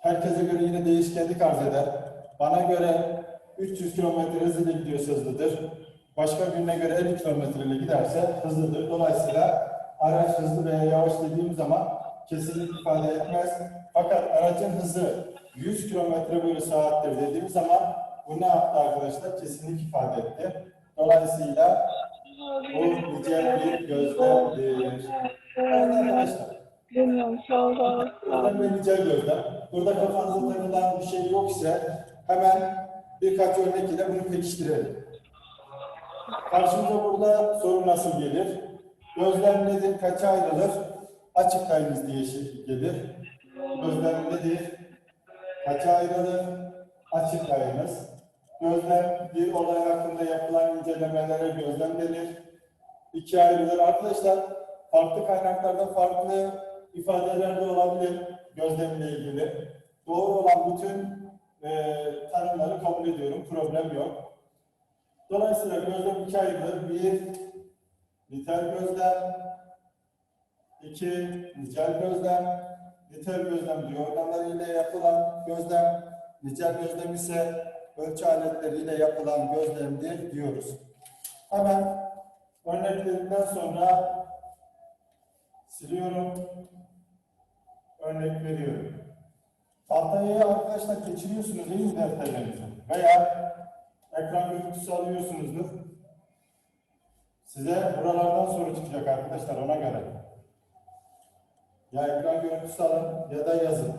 herkese göre yine değişkenlik arz eder. Bana göre 300 km hızıyla gidiyorsa hızlıdır. Başka birine göre 50 km ile giderse hızlıdır. Dolayısıyla araç hızlı veya yavaş dediğim zaman kesinlik ifade etmez. Fakat aracın hızı 100 km bölü saattir dediğim zaman bu ne yaptı arkadaşlar? Kesinlik ifade etti. Dolayısıyla bu nicel bir gözlemdir. Evet arkadaşlar. Bilmiyorum solda. Burada bir nicel gözlem. Burada kafanıza takılan bir şey yok ise hemen birkaç örnek ile bunu pekiştirelim. Karşımıza burada soru nasıl gelir? Gözlem nedir? Kaça ayrılır? Açıklayınız diye şey gelir. Gözlem nedir? Kaça ayrılır? Açıklayınız. Gözlem bir olay hakkında yapılan incelemelere gözlem denir. İkiye ayrılır. Arkadaşlar farklı kaynaklarda farklı ifadeler de olabilir gözlemle ilgili. Doğru olan bütün e, tanımları kabul ediyorum. Problem yok. Dolayısıyla gözlem ikiye ayrılır. Bir, nitel gözlem. iki nicel gözlem. Nitel gözlem diyor organlarıyla yapılan gözlem. Nicel gözlem ise ölçü aletleriyle yapılan gözlemdir diyoruz. Hemen örneklerinden sonra siliyorum. Örnek veriyorum. Tahtayı arkadaşlar geçiriyorsunuz değil mi defterlerinizi? Veya ekran görüntüsü alıyorsunuzdur. Size buralardan soru çıkacak arkadaşlar ona göre. Ya ekran görüntüsü alın ya da yazın.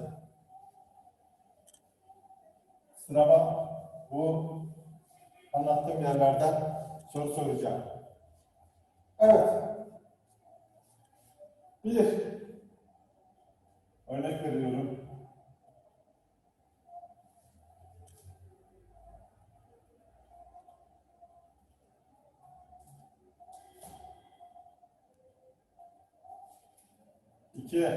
Sınava bu anlattığım yerlerden soru soracağım. Evet. Bir. Örnek veriyorum. İki.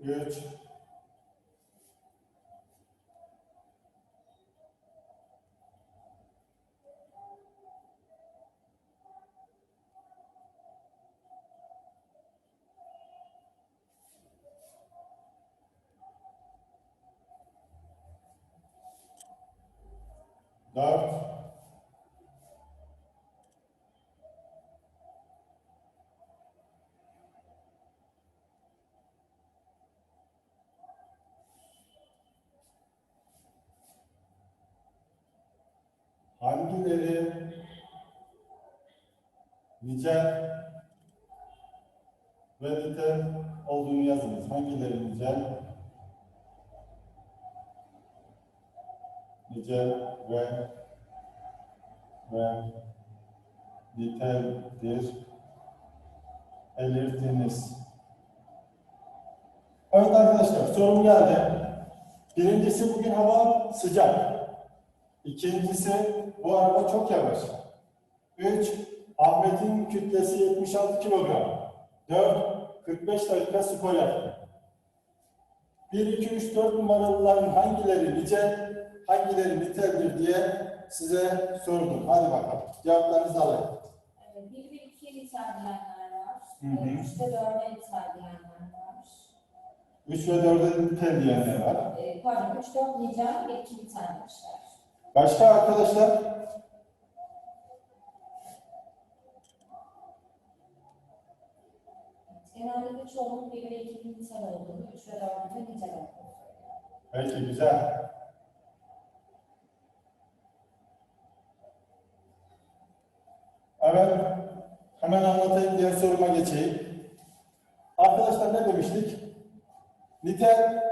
Üç. Dört. Hangileri nicel ve nitel olduğunu yazınız. Hangileri nicel nicel ve ve niteldir belirtiniz. Evet arkadaşlar sorum geldi. Birincisi bugün hava sıcak. İkincisi bu araba çok yavaş. Üç, Ahmet'in kütlesi 76 kilogram. Dört, 45 dakika spor yaptı. 1, 2, 3, 4 numaralıların hangileri nicel, hangileri niteldir diye size sordum. Hadi bakalım. Cevaplarınızı alayım. Bir ve ikiye ithal diyenler var. Hı hı. Üç ve dörde ithal diyenler var. 3 ve 4'e nitel diyenler var. Ee, pardon, üç, dört nicel ve iki ithal demişler. Başka arkadaşlar? Genellikle çoğunluk bir ve iki ithal olduğunu, üç ve dördün de nicel olduğunu. Peki güzel. Evet. Hemen anlatayım diğer soruma geçeyim. Arkadaşlar ne demiştik? Nitel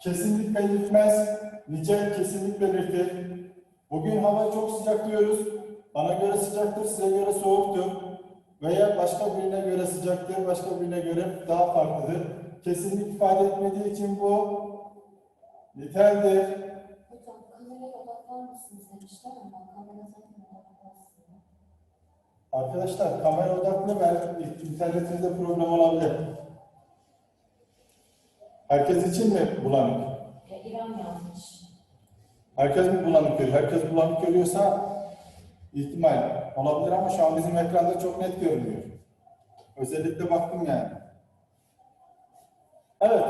kesinlik belirtmez, nicel kesinlik belirtir. Bugün hava çok sıcak diyoruz. Bana göre sıcaktır, size göre soğuktur. Veya başka birine göre sıcaktır, başka birine göre daha farklıdır. Kesinlik ifade etmediği için bu niteldir. Hocam kameraya odaklar mısınız demişler ama kamera zaten. Arkadaşlar kamera odaklı ben internetinizde problem olabilir. Herkes için mi bulanık? Ya İrem yazmış. Herkes mi bulanık görüyor? Herkes bulanık görüyorsa ihtimal olabilir ama şu an bizim ekranda çok net görünüyor. Özellikle baktım yani. Evet.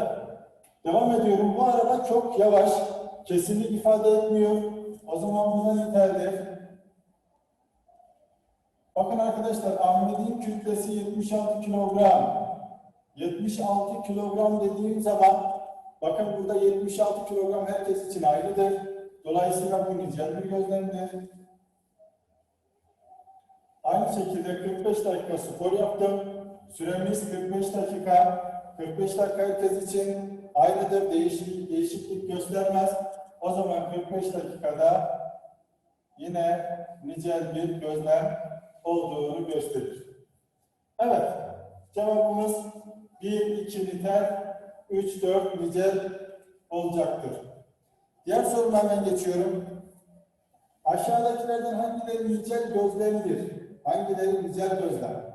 Devam ediyorum. Bu araba çok yavaş. Kesinlik ifade etmiyor. O zaman buna yeterli. Bakın arkadaşlar Ahmet'in kütlesi 76 kilogram. 76 kilogram dediğim zaman bakın burada 76 kilogram herkes için ayrıdır. Dolayısıyla bu nicel bir gözlemdir. Aynı şekilde 45 dakika spor yaptım. Süremiz 45 dakika. 45 dakika herkes için aynıdır. Değişik, değişiklik göstermez. O zaman 45 dakikada yine nicel bir gözlem olduğunu gösterir. Evet. Cevabımız 1, 2 nitel, 3, 4 nicel olacaktır. Diğer soruma hemen geçiyorum. Aşağıdakilerden hangileri nicel gözlemdir? Hangileri nicel gözlem?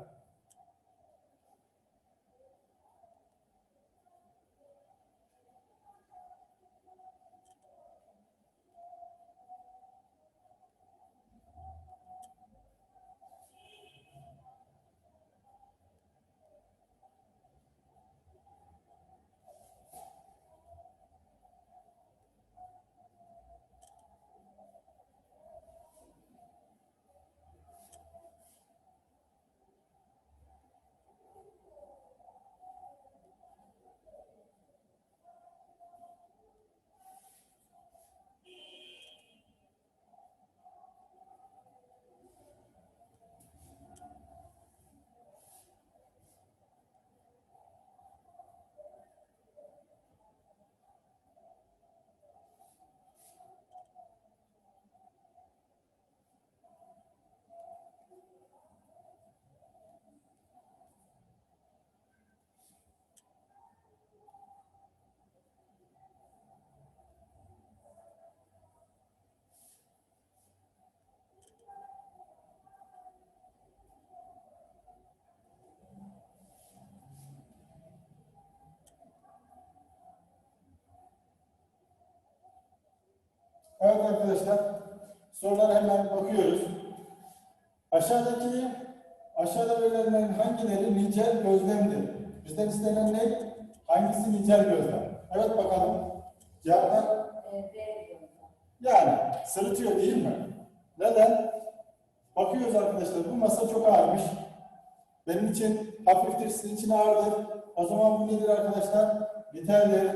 Evet arkadaşlar, sorulara hemen bakıyoruz. Aşağıdaki, aşağıda verilenlerin hangileri nicel gözlemdir? Bizden istenen ne? Hangisi nicel gözlem? Evet bakalım. Cevaplar yani sırıtıyor değil mi? Neden? Bakıyoruz arkadaşlar, bu masa çok ağırmış. Benim için hafiftir, sizin için ağırdır. O zaman bu nedir arkadaşlar? Niteldir.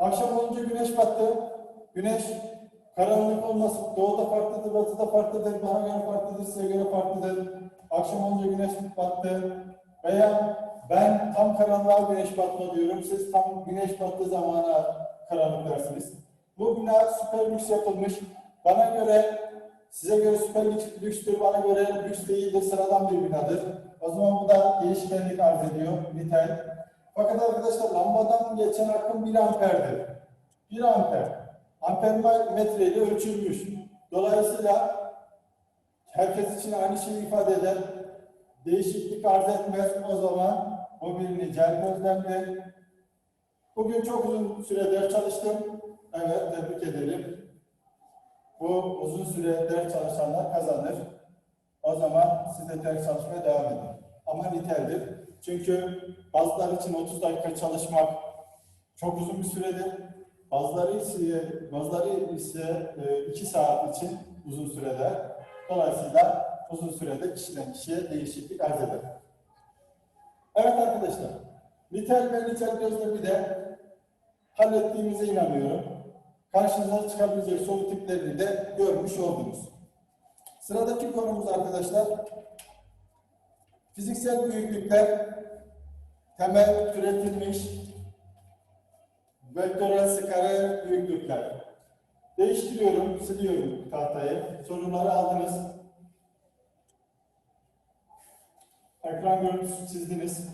Akşam olunca güneş battı. Güneş karanlık olması doğuda farklıdır, batıda farklıdır, bana göre farklıdır, size göre farklıdır. Akşam olunca güneş battı. Veya ben tam karanlığa güneş batma diyorum, siz tam güneş battığı zamana karanlık dersiniz. Bu bina süper lüks yapılmış. Bana göre, size göre süper lüks, lükstür, bana göre lüks değildir, sıradan bir binadır. O zaman bu da değişkenlik arz ediyor, nitel. Fakat arkadaşlar lambadan geçen akım 1 amperdir. 1 amper. Amper metre ile ölçülmüş. Dolayısıyla herkes için aynı şeyi ifade eder. Değişiklik arz etmez. O zaman bu bir nicel gözlemdir. Bugün çok uzun süre ders çalıştım. Evet, tebrik ederim. Bu uzun süre ders çalışanlar kazanır. O zaman siz de ders çalışmaya devam edin. Ama niteldir. Çünkü bazıları için 30 dakika çalışmak çok uzun bir süredir. Bazıları ise, bazıları ise 2 saat için uzun sürede. Dolayısıyla uzun sürede kişiden kişiye değişiklik arz eder. Evet arkadaşlar, nitel ve nitel gözlemi de hallettiğimize inanıyorum. Karşınıza çıkabilecek soru tiplerini de görmüş oldunuz. Sıradaki konumuz arkadaşlar, fiziksel büyüklükler, temel türetilmiş vektörel skala büyüklükler. Değiştiriyorum, siliyorum tahtayı. Soruları aldınız. Ekran görüntüsü çizdiniz.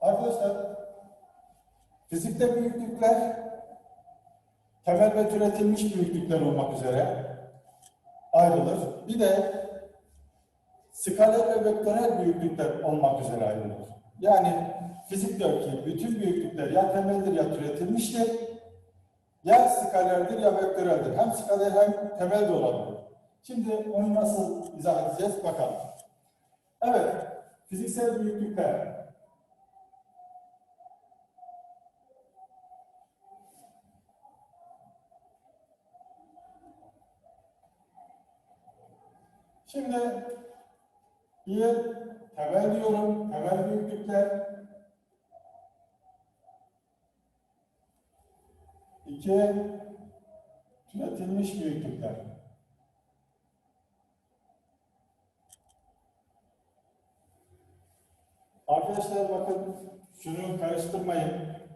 Arkadaşlar, fizikte büyüklükler temel ve türetilmiş büyüklükler olmak üzere ayrılır. Bir de skaler ve vektörel büyüklükler olmak üzere ayrılır. Yani fizikteki bütün büyüklükler ya temeldir ya türetilmiştir, ya skalerdir ya vektöreldir. Hem skaler hem temel de olabilir. Şimdi onu nasıl izah edeceğiz bakalım. Evet, fiziksel büyüklükler. Şimdi bir temel diyorum, temel büyüklükler. İki, türetilmiş büyüklükler. Arkadaşlar bakın şunu karıştırmayın.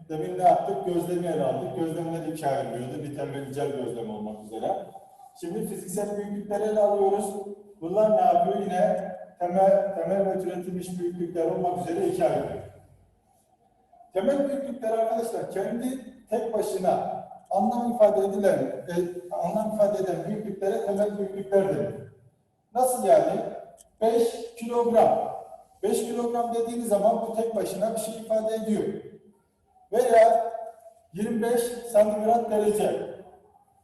Demin ne yaptık? Gözlemi ele aldık. Gözlemler ikiye ayrılıyordu. Bir temel gözlem olmak üzere. Şimdi fiziksel büyüklükleri ele alıyoruz. Bunlar ne yapıyor? Yine temel, temel ve türetilmiş büyüklükler olmak üzere ikiye ayrılıyor. Temel büyüklükler arkadaşlar kendi tek başına anlam ifade edilen, e, anlam ifade eden büyüklüklere temel büyüklükler denir. Nasıl yani? 5 kilogram. 5 kilogram dediğiniz zaman bu tek başına bir şey ifade ediyor. Veya 25 santigrat derece.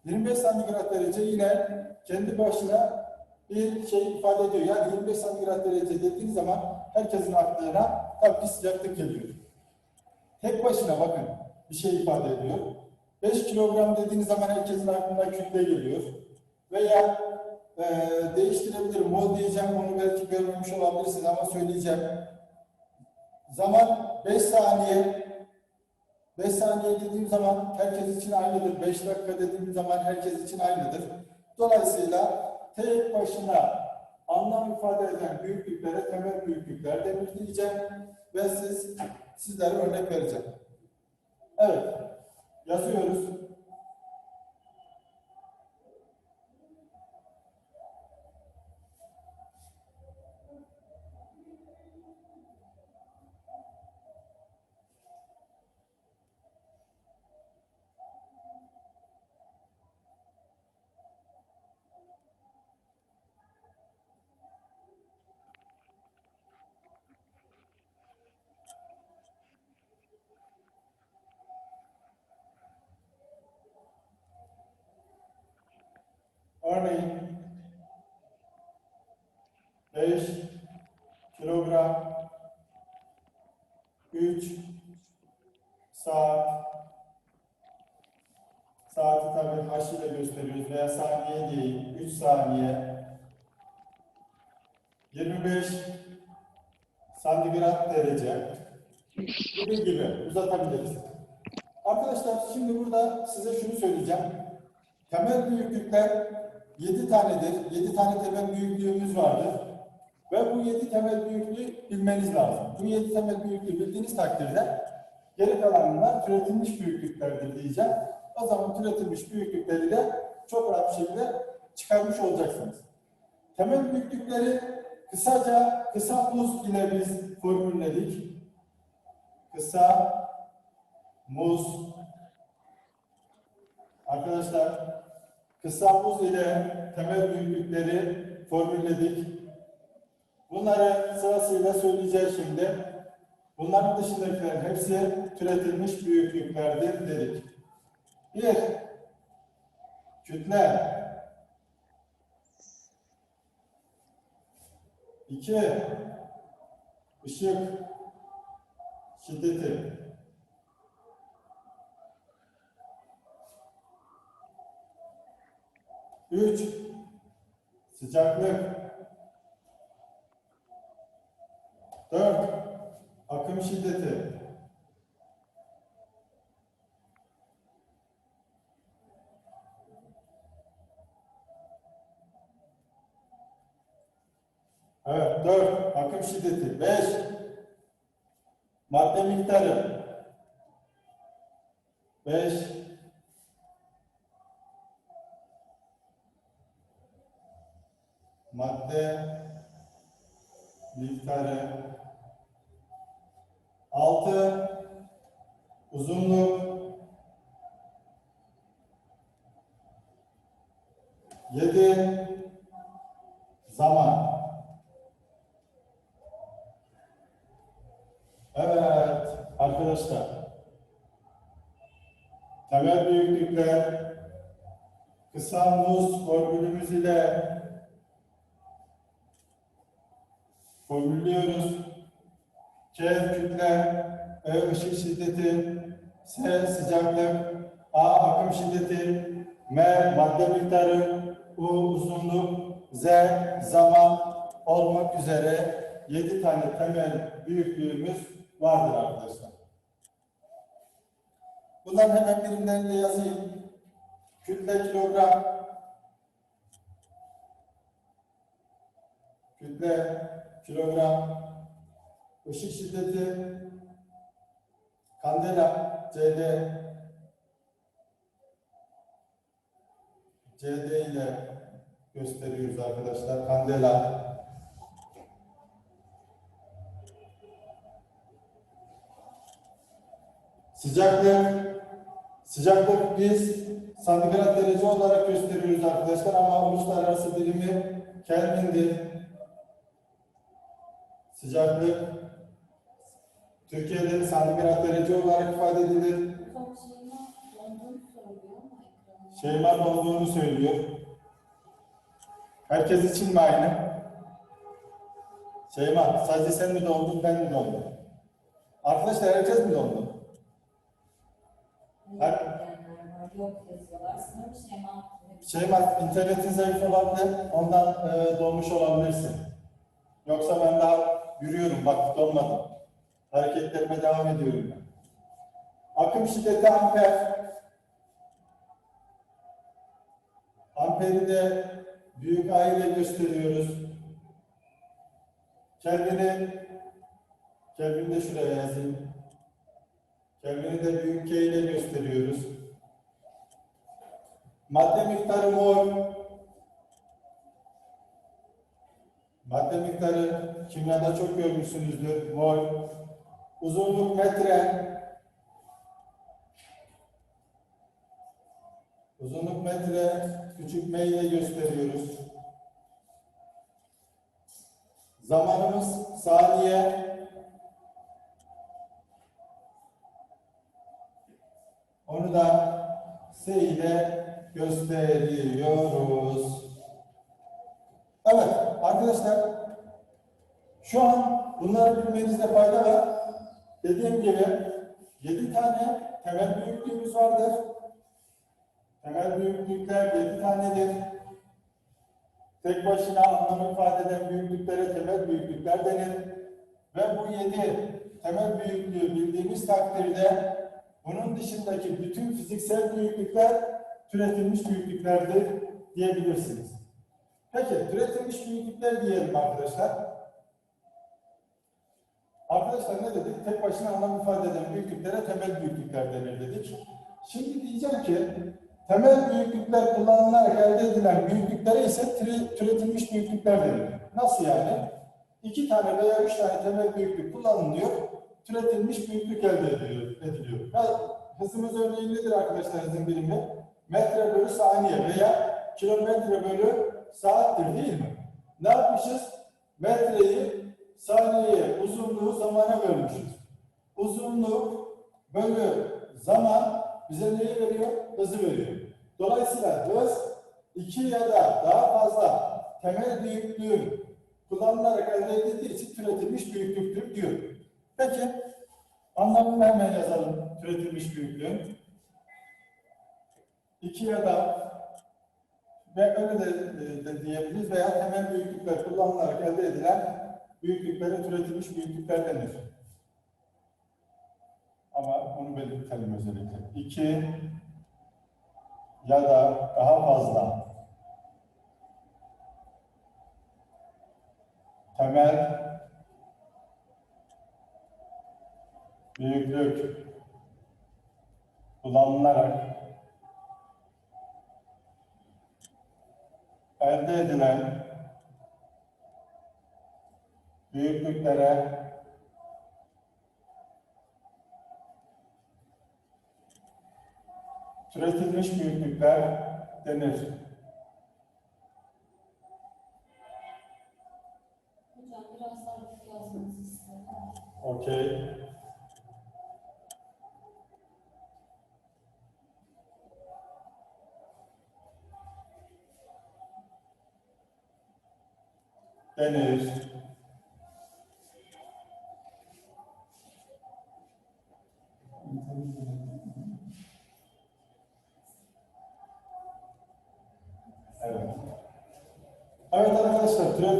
25 santigrat derece yine kendi başına bir şey ifade ediyor. Yani 25 santigrat derece dediğiniz zaman herkesin aklına tabii ki sıcaklık geliyor. Tek başına bakın bir şey ifade ediyor. 5 kilogram dediğiniz zaman herkesin aklına kütle geliyor. Veya e, değiştirebilirim. Mol diyeceğim onu belki görmemiş olabilirsiniz ama söyleyeceğim. Zaman 5 saniye 5 saniye dediğim zaman herkes için aynıdır. 5 dakika dediğim zaman herkes için aynıdır. Dolayısıyla tek başına anlam ifade eden büyüklüklere temel büyüklükler denir diyeceğim ve siz sizlere örnek vereceğim. Evet. Yazıyoruz. Örneğin. 5 kilogram. 3 saat. Saati tabii H ile gösteriyoruz veya saniye değil 3 saniye. 25 santigrat derece. Gibi gibi uzatabiliriz. Arkadaşlar şimdi burada size şunu söyleyeceğim. Temel büyüklükler 7 tanedir. 7 tane temel büyüklüğümüz vardır. Ve bu 7 temel büyüklüğü bilmeniz lazım. Bu 7 temel büyüklüğü bildiğiniz takdirde geri kalanlar türetilmiş büyüklüklerdir diyeceğim. O zaman türetilmiş büyüklükleri de çok rahat bir şekilde çıkarmış olacaksınız. Temel büyüklükleri kısaca kısa muz ile biz formülledik. Kısa muz Arkadaşlar kısa buz ile temel büyüklükleri formülledik. Bunları sırasıyla söyleyeceğiz şimdi. Bunların dışındakilerin hepsi türetilmiş büyüklüklerdir dedik. Bir, kütle. İki, ışık şiddeti. 3. Sıcaklık. 4. Akım şiddeti. Evet, 4. Akım şiddeti. 5. Madde miktarı. 5. zaman. Evet arkadaşlar. Temel büyüklükler kısa muz formülümüz ile formüllüyoruz. C kütle, E ışık şiddeti, S sıcaklık, A akım şiddeti, M madde miktarı, U uzunluk, Z zaman olmak üzere 7 tane temel büyüklüğümüz vardır arkadaşlar. Bunların hemen birimlerini de yazayım. Kütle kilogram, kütle kilogram, ışık şiddeti, kandela, CD, CD ile gösteriyoruz arkadaşlar. Kandela. Sıcaklık. Sıcaklık biz santigrat derece olarak gösteriyoruz arkadaşlar ama uluslararası birimi Kelvin'dir. Sıcaklık Türkiye'de santigrat derece olarak ifade edilir. Şeyma olduğunu söylüyor ama ekranı. Şeyman olduğunu söylüyor. Herkes için mi aynı? Şeyman, sadece sen mi doldun, ben mi doldum? Arkadaşlar herkes mi doldu? Yok Her- Şeyma. İnternetin zayıf olabilir, ondan e, dolmuş olabilirsin. Yoksa ben daha yürüyorum, bak dolmadım. Hareketlerime devam ediyorum ben. Akım şiddeti amper. Amperi de büyük A ile gösteriyoruz. Kelvin'i Kelvin'i de şuraya yazayım. Kelvin'i de büyük K gösteriyoruz. Madde miktarı mol. Madde miktarı kimyada çok görmüşsünüzdür. Mol. Uzunluk metre. Uzunluk metre küçük m ile gösteriyoruz. Zamanımız saniye. Onu da S ile gösteriyoruz. Evet arkadaşlar şu an bunları bilmenizde fayda var. Dediğim gibi 7 tane temel büyüklüğümüz vardır. Temel büyüklükler 7 tanedir. Tek başına anlam ifade eden büyüklüklere temel büyüklükler denir. Ve bu 7 temel büyüklüğü bildiğimiz takdirde bunun dışındaki bütün fiziksel büyüklükler türetilmiş büyüklüklerdir diyebilirsiniz. Peki türetilmiş büyüklükler diyelim arkadaşlar. Arkadaşlar ne dedik? Tek başına anlam ifade eden büyüklüklere temel büyüklükler denir dedik. Şimdi diyeceğim ki temel büyüklükler kullanılarak elde edilen büyüklüklere ise türe- türetilmiş büyüklükler denir. Nasıl yani? İki tane veya üç tane temel büyüklük kullanılıyor, türetilmiş büyüklük elde ediliyor. ediliyor. Hızımız örneğin nedir arkadaşlar hızın birimi? Metre bölü saniye veya kilometre bölü saattir değil mi? Ne yapmışız? Metreyi saniyeye, uzunluğu zamana bölmüşüz. Uzunluk bölü zaman bize neyi veriyor? Hızı veriyor. Dolayısıyla hız iki ya da daha fazla temel büyüklüğün kullanılarak elde edildiği için türetilmiş büyüklüktür diyor. Peki anlamını hemen yazalım türetilmiş büyüklüğün. İki ya da ve öyle de, de, de diyebiliriz veya temel büyüklükler kullanılarak elde edilen büyüklüklere türetilmiş büyüklükler denir. Ama onu belirtelim özellikle. İki ya da daha fazla temel büyüklük kullanılarak elde edilen büyüklüklere türetilmiş büyüklükler denir. Hocam biraz daha yazmanızı isterim. Okey. Denir.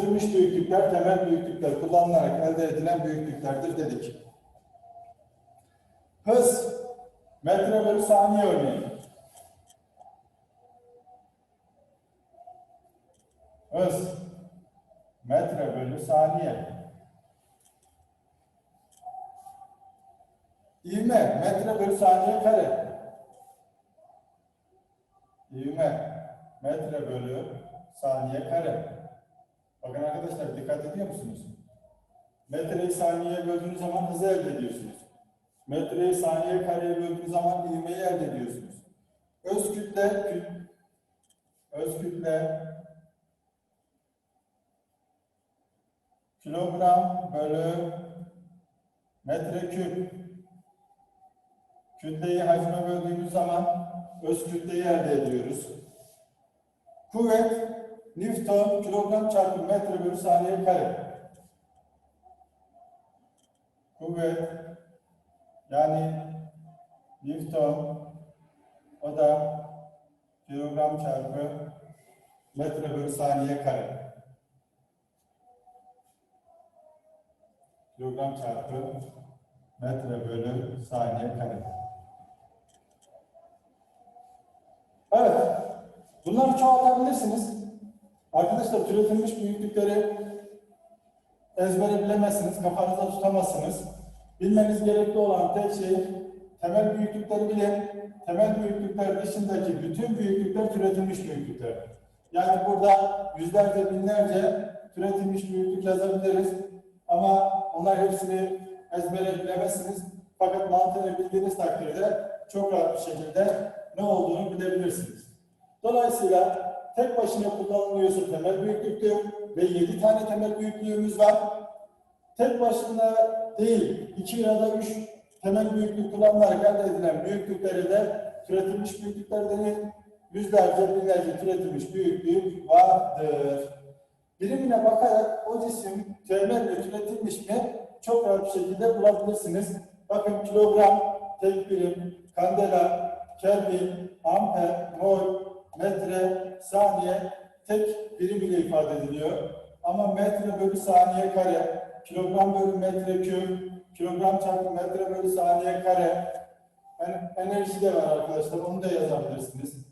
Türetilmiş büyüklükler temel büyüklükler kullanılarak elde edilen büyüklüklerdir dedik. Hız, metre bölü saniye örneği. Hız, metre bölü saniye. İvme, metre bölü saniye kare. İvme, metre bölü saniye kare. Bakın arkadaşlar dikkat ediyor musunuz? Metreyi saniyeye böldüğünüz zaman hızı elde ediyorsunuz. Metreyi saniye kareye böldüğünüz zaman ivmeyi elde ediyorsunuz. Öz kütle, kü- öz kütle kilogram bölü metreküp kütleyi hacme böldüğümüz zaman öz kütleyi elde ediyoruz. Kuvvet Newton kilogram çarpı metre bölü saniye kare. Kuvvet yani Newton o da kilogram çarpı metre bölü saniye kare. Kilogram çarpı metre bölü saniye kare. Evet. Bunları çoğaltabilirsiniz. Arkadaşlar türetilmiş büyüklükleri ezbere bilemezsiniz, kafanızda tutamazsınız. Bilmeniz gerekli olan tek şey temel büyüklükleri bilin. Temel büyüklükler dışındaki bütün büyüklükler türetilmiş büyüklükler. Yani burada yüzlerce, binlerce türetilmiş büyüklük yazabiliriz. Ama onlar hepsini ezbere bilemezsiniz. Fakat mantığını bildiğiniz takdirde çok rahat bir şekilde ne olduğunu bilebilirsiniz. Dolayısıyla tek başına kullanılıyorsa temel büyüklüktür ve 7 tane temel büyüklüğümüz var. Tek başına değil, 2 ya da 3 temel büyüklük kullanılarak elde edilen büyüklükleri de türetilmiş büyüklükler denir. Yüzlerce, binlerce türetilmiş büyüklük vardır. Birimine bakarak o cisim temel türetilmiş mi çok rahat bir şekilde bulabilirsiniz. Bakın kilogram, tek birim, kandela, kelvin, amper, mol, metre, saniye tek birim ile ifade ediliyor. Ama metre bölü saniye kare, kilogram bölü metre küp, kilogram çarpı metre bölü saniye kare, yani enerji de var arkadaşlar, onu da yazabilirsiniz.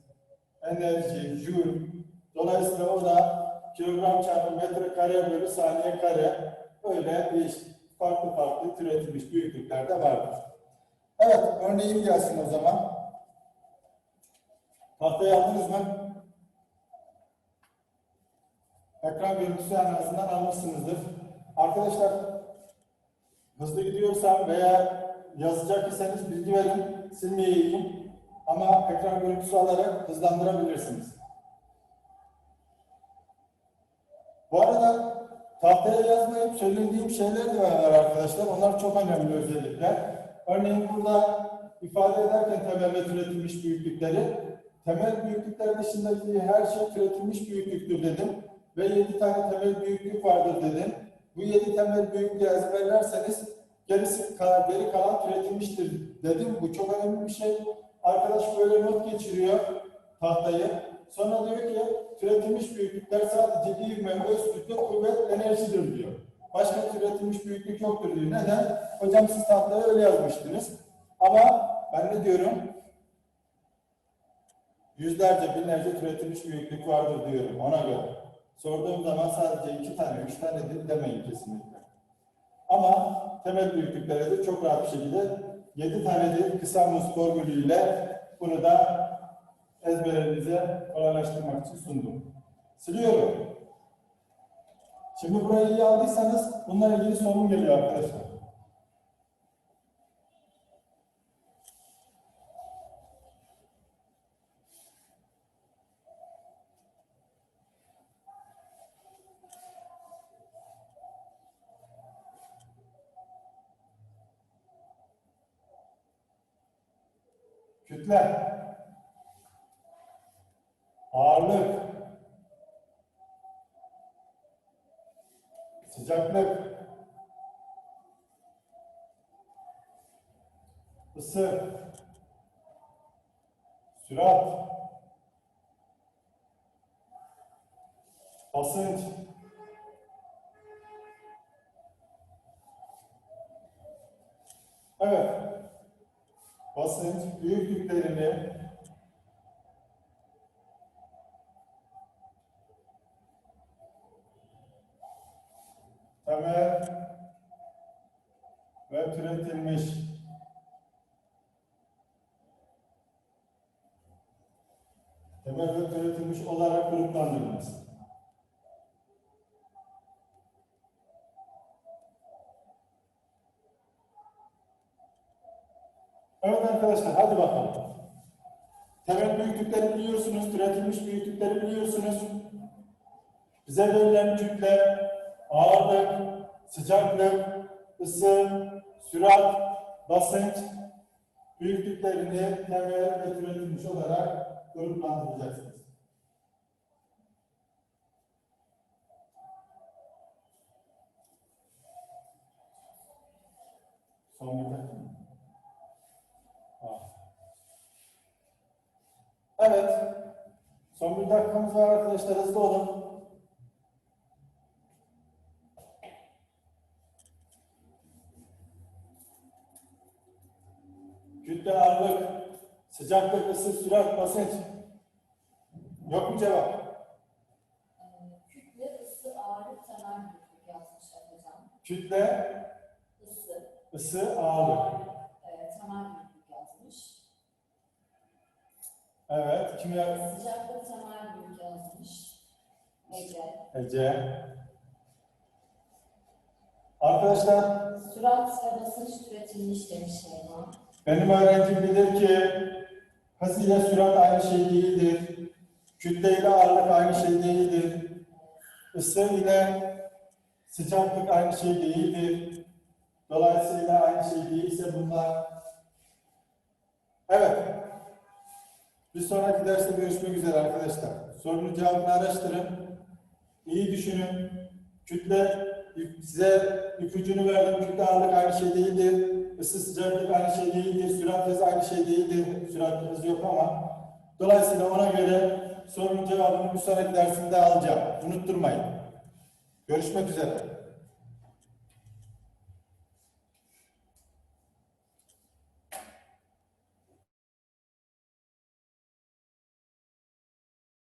Enerji, joule, dolayısıyla o da kilogram çarpı metre kare bölü saniye kare, böyle değişik, farklı farklı türetilmiş büyüklüklerde vardır. Evet, örneğim gelsin o zaman. Tahtaya aldınız mı? Ekran görüntüsü en almışsınızdır. Arkadaşlar hızlı gidiyorsam veya yazacak iseniz bilgi verin, silmeyeyim. Ama ekran görüntüsü alarak hızlandırabilirsiniz. Bu arada tahtaya yazmayıp söylediğim şeyler de var arkadaşlar. Onlar çok önemli özellikler. Örneğin burada ifade ederken temel ve türetilmiş büyüklükleri temel büyüklükler dışındaki her şey türetilmiş büyüklüktür dedim. Ve 7 tane temel büyüklük vardır dedim. Bu 7 temel büyüklüğü ezberlerseniz gerisi kalan, geri kalan türetilmiştir dedim. Bu çok önemli bir şey. Arkadaş böyle not geçiriyor tahtayı. Sonra diyor ki türetilmiş büyüklükler sadece ivme, öz kütle, kuvvet, enerjidir diyor. Başka türetilmiş büyüklük yoktur diyor. Neden? Hocam siz tahtaya öyle yazmıştınız. Ama ben ne diyorum? Yüzlerce, binlerce türetilmiş büyüklük vardır diyorum ona göre. Sorduğum zaman sadece iki tane, üç tane değil demeyin kesinlikle. Ama temel büyüklüklere de çok rahat bir şekilde yedi tane değil kısa mus formülüyle bunu da ezberlerinize kolaylaştırmak için sundum. Siliyorum. Şimdi burayı iyi aldıysanız bununla ilgili sorun geliyor arkadaşlar. Kütle. Ağırlık. Sıcaklık. Isı. Sürat. Basınç. Evet. Basınç büyüklüklerini temel ve türetilmiş temel ve türetilmiş olarak gruplandırılması. Evet arkadaşlar hadi bakalım. Temel büyüklükleri biliyorsunuz, türetilmiş büyüklükleri biliyorsunuz. Bize verilen kütle, ağırlık, sıcaklık, ısı, sürat, basınç büyüklüklerini temel ve türetilmiş olarak gruplandıracaksınız. Son bir dakika mı? Ah. Evet. Son bir dakikamız var arkadaşlar. Hızlı olun. Kütle, ağırlık, sıcaklık, ısı, sürat, basınç. Yok mu cevap? Kütle, ısı, ağırlık, temel büyüklük yazmışlar hocam. Kütle, Isı, ısı, ağırlık. ağırlık, e, temel büyüklük yazmış. Evet. Kim ya? Sıcaklık, temel. Ece. Arkadaşlar Sürat ve basınç türetilmiş demiş Şeyma. benim öğrencim bilir ki hız ile sürat aynı şey değildir. Kütle ile ağırlık aynı şey değildir. Isı ile sıcaklık aynı şey değildir. Dolayısıyla aynı şey değilse bunlar. Evet. Bir sonraki derste görüşmek üzere arkadaşlar. Sorunun cevabını araştırın. İyi düşünün. Kütle size ipucunu verdim. Kütle ağırlık aynı şey değildir. Isı sıcaklık aynı şey değildir. Sürat hız aynı şey değildir. Sürat hız yok ama. Dolayısıyla ona göre sorunun cevabını bir sonraki dersimde alacağım. Unutturmayın. Görüşmek üzere.